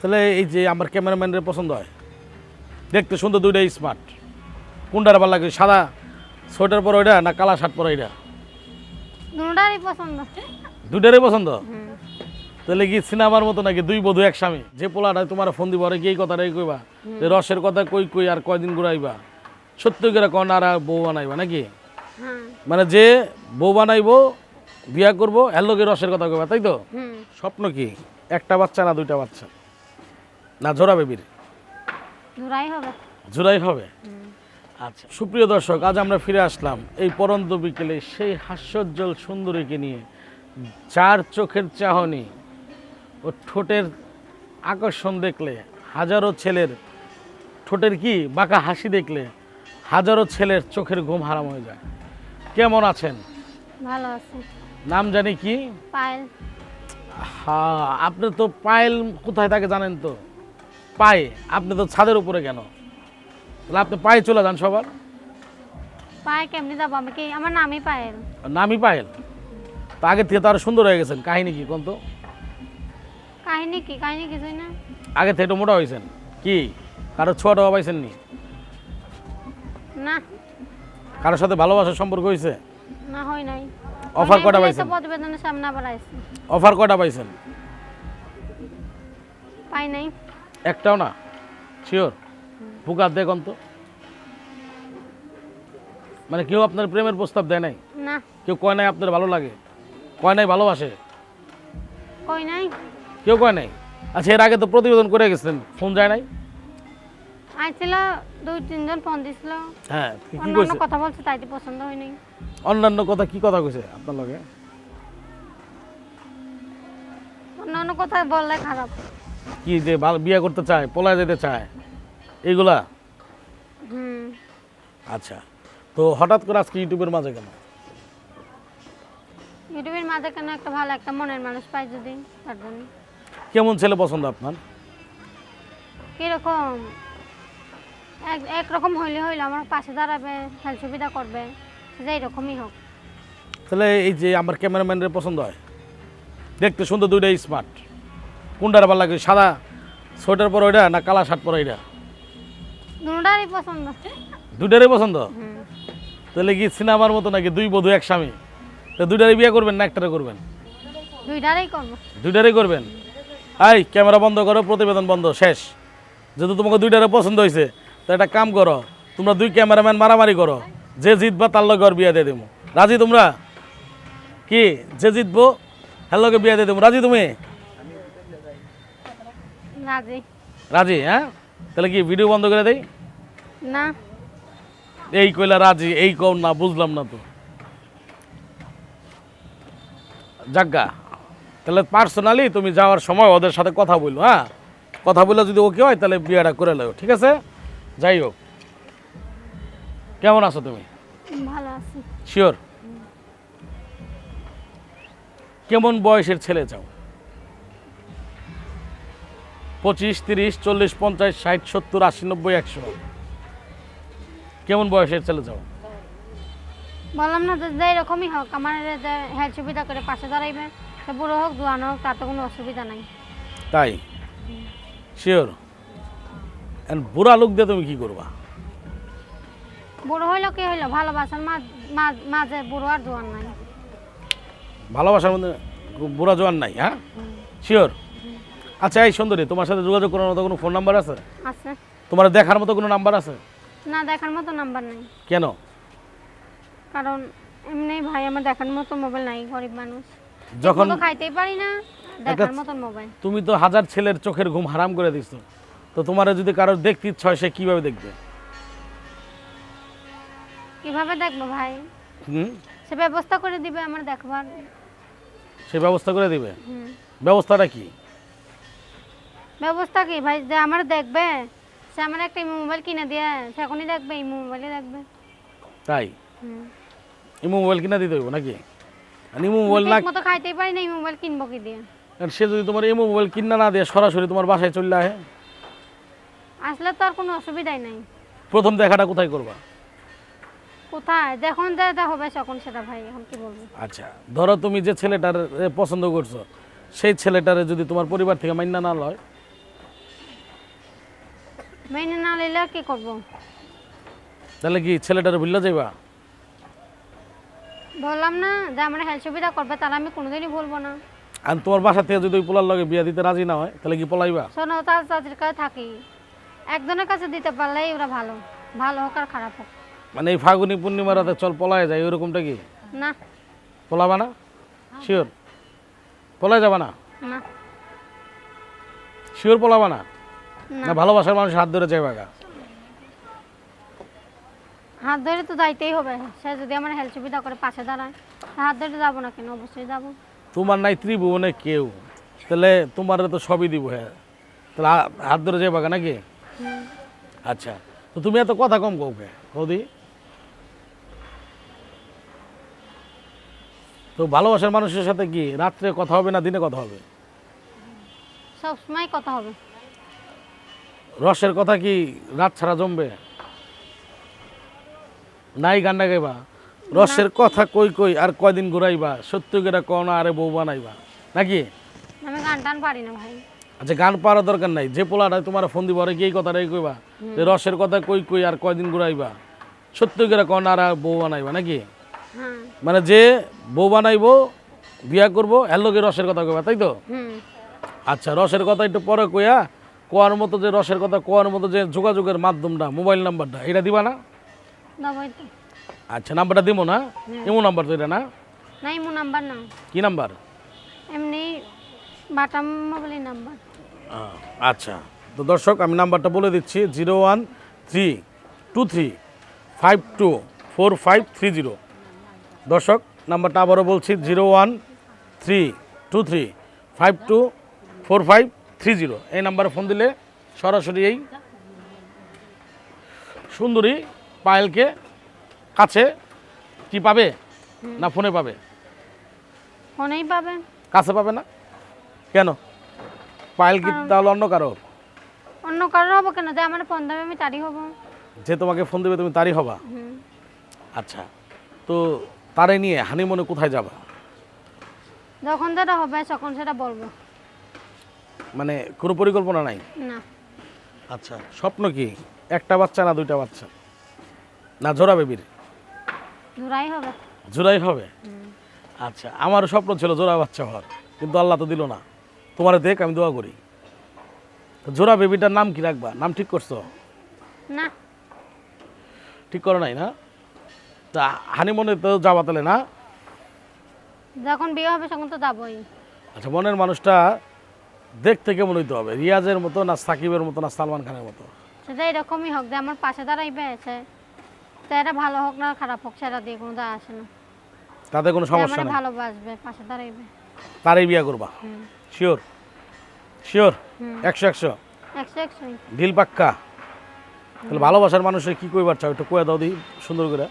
তাহলে এই যে আমার ক্যামেরাম্যানের পছন্দ হয় দেখতে সুন্দর দুইটাই স্মার্ট কোনটার ভালো লাগে সাদা সোয়েটার পরে ওইটা না কালা শার্ট পরে ওইটা দুটারই পছন্দ। দুইটারই পছন্দ? তাহলে কি সিনেমার মতো নাকি দুই বধু এক স্বামী যে পোলাটা তোমার ফোন দিব কি এই কথাটাই কইবা? যে রসের কথা কই কই আর কয়দিন ঘুরাইবা? সত্য করে কন আর বউ বানাইবা নাকি? মানে যে বউ বানাইবো বিয়া করব এর লগে রসের কথা কইবা তাই তো? স্বপ্ন কি? একটা বাচ্চা না দুইটা বাচ্চা? না জোড়া বেবির? দুটাই হবে। জোড়াই হবে? আচ্ছা সুপ্রিয় দর্শক আজ আমরা ফিরে আসলাম এই পরন্ত বিকেলে সেই হাস্যোজ্জ্বল সুন্দরীকে নিয়ে। চার চোখের চাহনি ও ঠোঁটের আকর্ষণ দেখলে হাজারো ছেলের ঠোঁটের কি বাঁকা হাসি দেখলে হাজারো ছেলের চোখের ঘুম হারাম হয়ে যায়। কেমন আছেন? ভালো আছে। নাম জানি কি? পায়েল। হ্যাঁ আপনি তো পায়েল কোথায় থাকে জানেন তো? পায়ে আপনি তো ছাদের উপরে কেন? তাহলে আপনি পায়ে চলে যান সবার। পায়ে কেমনি যাব? আমি কি আমার নামই পায়েল। নামই পায়েল। তো থেকে তো আরও সুন্দর হয়ে গেছেন। কাহিনী কি কোন তো? কাহিনী কি? কাহিনী কিছুই না। আগে থেকে একটু মোটা হয়েছেন। কি? কারও পাইছেন নি না। কারোর সাথে ভালোবাসার সম্পর্ক হয়েছে? না হয় নাই। কটা পাইছেন? প্রতিবেদনের সামনে আবার আইছে অফার কয়টা পাইছেন? পাই নাই। একটাও না শিওর ফুকার দেখুন তো মানে কেউ আপনার প্রেমের প্রস্তাব দেয় নাই? না। কেউ কয় নাই আপনার ভালো লাগে? কয় নাই ভালোবাসে? কই নাই। কেউ কয় নাই? আচ্ছা এর আগে তো প্রতিবেদন করে গেছেন ফোন যায় নাই? আইছিল দুই তিনজন ফোন দিছিল। হ্যাঁ কি কি অন্যান্য কইছে? কথা বলছে তাইতে পছন্দ হয় নাই। অন্যান্য কথা কি কথা কইছে আপনার লগে? অন্যান্য কথা বললে খারাপ। কি যে ভালো বিয়ে করতে চায় পলায় যেতে চায় এইগুলা? হুম। আচ্ছা তো হঠাৎ করে আজকে ইউটিউবের মাঝে কেন? ইউটিউবের মাঝে কেন একটা ভালো একটা মনের মানুষ পাই যদি তার জন্য। কেমন ছেলে পছন্দ আপনার? কীরকম? এক একরকম হইলে হইলে আমার পাশে দাঁড়াবে হেল্প সুবিধা করবে যে এরকমই হোক। তাহলে এই যে আমার ক্যামেরাম্যানের পছন্দ হয় দেখতে সুন্দর দুইটাই স্মার্ট কোনটার ভালো লাগে সাদা সোয়েটার পরে ওইটা না কালা শার্ট পরে ওইটা দুটারই পছন্দ। দুইটারই পছন্দ? তাহলে কি সিনেমার মতো নাকি দুই বধু এক স্বামী? তো দুইটারই বিয়ে করবেন না একটারে করবেন? দুইটারই করব। দুইটারই করবেন? আই ক্যামেরা বন্ধ করো প্রতিবেদন বন্ধ শেষ। যেহেতু তোমাকে দুইটারে পছন্দ হয়েছে তো একটা কাম করো তোমরা দুই ক্যামেরাম্যান মারামারি করো যে জিতবা তার লগে ওর বিয়ে দিয়ে দেবো রাজি তোমরা? কি? যে জিতবো হ্যার লগে বিয়ে দিয়ে দেবো রাজি তুমি? রাজি। রাজি হ্যাঁ? তাহলে কি ভিডিও বন্ধ করে দেই? না। এই কইলা রাজি এই কম না বুঝলাম না তো। যাজ্ঞা তাহলে পার্সোনালি তুমি যাওয়ার সময় ওদের সাথে কথা বলল হ্যাঁ? কথা বলে যদি ওকে হয় তাহলে বিয়েটা করে নেও ঠিক আছে? যাই হোক। কেমন আছো তুমি? ভালো আছি। শিওর কেমন বয়সের ছেলে চাও? পঁচিশ তিরিশ চল্লিশ পঞ্চাশ ষাট সত্তর আশি নব্বই একশো। কেমন বয়সের ছেলে চাও বললাম না যে এরকমই হোক আমার যে হেল্প সুবিধা করে পাশে দাঁড়াইবে সে বুড়ো হোক জোয়ান হোক তাতে কোনো অসুবিধা নাই। তাই? শিওর বুড়া লোক দিয়ে তুমি কি করবা? বুড়ো হইল কি হইল? ভালোবাসার মাঝে বুড়ো আর জোয়ান নাই। ভালোবাসার মধ্যে বুড়া জোয়ান নাই হ্যাঁ? শিওর আচ্ছা এই সুন্দরী তোমার সাথে যোগাযোগ করার মতো কোনো ফোন নাম্বার আছে? আছে। তোমার দেখার মতো কোনো নাম্বার আছে? না দেখার মতো নাম্বার নাই। কেন? কারণ এমনি ভাই আমার দেখার মতো মোবাইল নাই গরিব মানুষ। যখন তো খাইতেই পারি না দেখার মতো মোবাইল তুমি তো হাজার ছেলের চোখের ঘুম হারাম করে দিচ্ছ তো তোমার যদি কারোর দেখতে ইচ্ছা হয় সে কীভাবে দেখবে? কীভাবে দেখব ভাই? হুম? সে ব্যবস্থা করে দিবে আমার দেখবার। সে ব্যবস্থা করে দিবে? হুম। ব্যবস্থাটা কি? ব্যবস্থা কি ভাই? যে আমার দেখবে সে আমার একটা ইমো মোবাইল কিনে দিয়ে সে এখনই দেখবে ইমো মোবাইলে দেখবে। তাই? ইমো মোবাইল কিনা দিতে হইব নাকি? আর ইমো মোবাইল না মতো খাইতেই পারি না ইমো মোবাইল কিনবো কি দিয়ে? আর সে যদি তোমার ইমো মোবাইল কিনা না দিয়ে সরাসরি তোমার বাসায় চলে আসে? আসলে তো আর কোনো অসুবিধাই নাই। প্রথম দেখাটা কোথায় করবা? কোথায়? যখন যেটা হবে তখন সেটা ভাই এখন কি বলব? আচ্ছা ধরো তুমি যে ছেলেটার পছন্দ করছ সেই ছেলেটারে যদি তোমার পরিবার থেকে মান্য না লয় মেনে না নিলে কি করব? তাহলে কি ছেলেটার ভুললে যাইবা? বললাম না যে আমার হেল্প সুবিধা করবে তাহলে আমি কোনোদিনই বলব না। আর তোমার বাসা থেকে যদি ওই পোলার লগে বিয়া দিতে রাজি না হয় তাহলে কি পলাইবা? শোনো তার চাচির কাছে থাকি। একজনের কাছে দিতে পারলেই ওরা ভালো। ভালো হোক আর খারাপ হোক। মানে এই ফাগুনি পূর্ণিমা রাতে চল পলায় যায় ওরকমটা কি? না। পলাবা না? শিওর পলায় যাবা না? না। শিওর পলাবা না? না। ভালোবাসার মানুষ হাত ধরে যাইবা গা হাত ধরে তো যাইতেই হবে। সে যদি আমার হেল্প সুবিধা করে পাশে দাঁড়ায় হাত ধরে যাব না কেন? অবশ্যই যাব। তোমার নাই ত্রিভুবনে কেউ। তাহলে তোমার তো সবই দিব হ্যাঁ। তাহলে হাত ধরে যাইবা গা নাকি? আচ্ছা তো তুমি এত কথা কম কৌকে কৌদি তো ভালোবাসার মানুষের সাথে কি রাত্রে কথা হবে না দিনে কথা হবে? সবসময় কথা হবে। রসের কথা কি রাত ছাড়া জমবে? নাই গান্ডা গাইবা? রসের কথা কই কই আর কয়দিন ঘুরাইবা? সত্য করে কনা আরে বউ বানাইবা। নাকি? আমি গান টান পারি না ভাই। আচ্ছা গান পাওয়ার দরকার নাই। যে পোলাটা তোমার ফোন দিব আরে কি এই কথাটাই কইবা? যে রসের কথা কই কই আর কয়দিন ঘুরাইবা? সত্য করে কনা আর বউ বানাইবা নাকি? হ্যাঁ। মানে যে বউ বানাইবো বিয়া করব এর লগে রসের কথা কইবা তাই তো? আচ্ছা রসের কথা একটু পরে কইয়া কোয়ার মতো যে রসের কথা কোয়ার মতো যে যোগাযোগের মাধ্যমটা মোবাইল নাম্বারটা এটা দিবা না? আচ্ছা নাম্বারটা দিব না? এমন নাম্বার তো এটা না? নাই মো নাম্বার না। কি নাম্বার? এমনি বাটাম মোবাইলের নাম্বার। আচ্ছা। তো দর্শক আমি নাম্বারটা বলে দিচ্ছি zero one three two three five two four five three zero. দর্শক নাম্বারটা আবারও বলছি zero one three two three five two four five three zero. এই নাম্বারে ফোন দিলে সরাসরি এই সুন্দরী পায়েলকে কাছে কি পাবে না ফোনে পাবে? ফোনেই পাবে। কাছে পাবে না? কেন? পায়েল কি তাহলে অন্য কারও অন্য কারোর হব কেন? যে আমার ফোন দেবে আমি তারই হব। যে তোমাকে ফোন দেবে তুমি তারই হবা? আচ্ছা তো তারে নিয়ে হানিমনে কোথায় যাবা? যখন যেটা হবে তখন সেটা বলব। মানে কোনো পরিকল্পনা নাই? না। আচ্ছা স্বপ্ন কি? একটা বাচ্চা না দুইটা বাচ্চা? না জোড়া বেবির? ধরাই হবে। জোড়াই হবে? আচ্ছা আমার স্বপ্ন ছিল জোড়া বাচ্চা হওয়ার কিন্তু আল্লাহ তো দিল না। তোমার দেখ আমি দোয়া করি। জোড়া বেবিটার নাম কি রাখবা? নাম ঠিক করছ? না। ঠিক করো নাই না? তা হানিমনে তো যাবা তাহলে না? যখন বিয়ে হবে তখন তো যাবোই। আচ্ছা মনের মানুষটা দেখতে কেমন হইতে হবে? রিয়াজের মতো না সাকিবের মতো না সালমান খানের মতো? সেটা এরকমই হোক যে আমার পাশে দাঁড়াইবে আছে তো এটা ভালো হোক না খারাপ হোক সেটা দিয়ে কোনো দায় আসে না। তাতে কোনো সমস্যা আমারে নেই। ভালোবাসবে পাশে দাঁড়াইবে তারই বিয়া করবা? শিওর শিওর একশো একশো? একশো একশোই ঢিল পাক্কা? তাহলে ভালোবাসার মানুষের কি কইবার চাও? একটু কয়ে দাও দিই সুন্দর করে।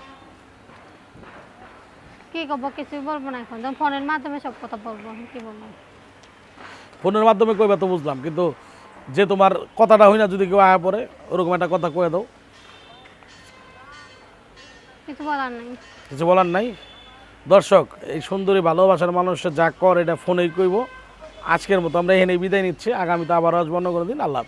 কি করব? কিছুই বলব না এখন। ফোনের মাধ্যমে সব কথা বলব কি বলব? ফোনের মাধ্যমে কইবা তো বুঝলাম কিন্তু যে তোমার কথাটা হই না যদি কেউ আয়া পরে ওরকম একটা কথা কয়ে দাও। কিছু বলার নাই। কিছু বলার নাই? দর্শক এই সুন্দরী ভালোবাসার মানুষের যা কর এটা ফোনেই কইব। আজকের মতো আমরা এখানে বিদায় নিচ্ছি। আগামীতে আবার আসব অন্য কোনো দিন। আল্লাহ।